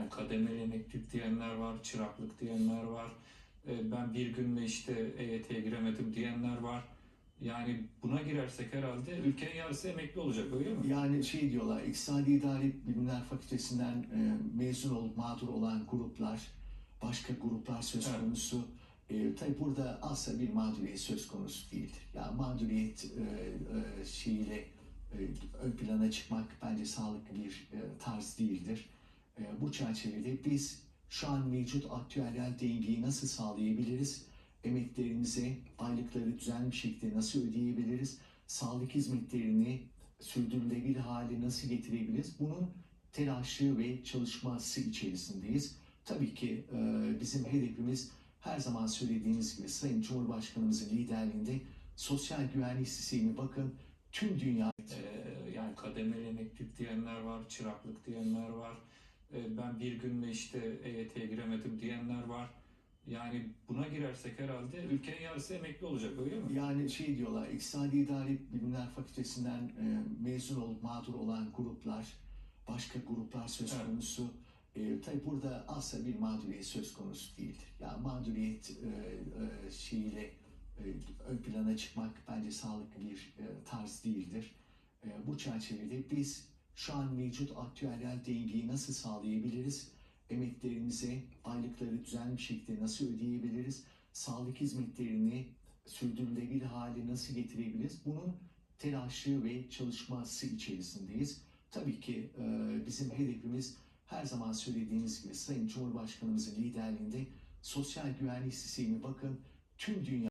yani kademeli emeklilik diyenler var, çıraklık diyenler var. E, ben bir günde işte EYT'ye giremedim diyenler var. Yani buna girersek herhalde ülkenin yarısı emekli olacak öyle mi? Yani şey diyorlar, İktisadi İdari Bilimler Fakültesinden e, mezun olup mağdur olan gruplar, başka gruplar söz Evet. konusu. E, tabii burada asla bir mağduriyet söz konusu değildir. Ya mağduriyet e, e, şeyiyle e, ön plana çıkmak bence sağlıklı bir e, tarz değildir. E, bu çerçevede biz şu an mevcut aktüeryel dengeyi nasıl sağlayabiliriz? Emeklerimize aylıkları düzenli bir şekilde nasıl ödeyebiliriz? Sağlık hizmetlerini sürdürülebilir hale nasıl getirebiliriz? Bunun telaşı ve çalışması içerisindeyiz. Tabii ki e, bizim hedefimiz her zaman söylediğimiz gibi Sayın Cumhurbaşkanımızın liderliğinde sosyal güvenlik sistemi bakın tüm dünya E, yani kademeli emeklilik diyenler var, çıraklık diyenler var. E, ben bir günde işte EYT'ye giremedim diyenler var. Yani buna girersek herhalde ülkenin yarısı emekli olacak öyle mi? Yani şey diyorlar, İktisadi İdari Bilimler Fakültesinden e, mezun olup mağdur olan gruplar, başka gruplar söz Evet. konusu. E, tabii burada asla bir mağduriyet söz konusu değildir. Ya mağduriyet e, e, şeyiyle e, ön plana çıkmak bence sağlıklı bir e, tarz değildir. E, bu çerçevede biz şu an mevcut aktüeryel dengeyi nasıl sağlayabiliriz? Emeklerimize aylıkları düzenli bir şekilde nasıl ödeyebiliriz? Sağlık hizmetlerini sürdürülebilir hale nasıl getirebiliriz? Bunun telaşı ve çalışması içerisindeyiz. Tabii ki e, bizim hedefimiz her zaman söylediğimiz gibi Sayın Cumhurbaşkanımızın liderliğinde sosyal güvenlik sistemi bakın tüm dünya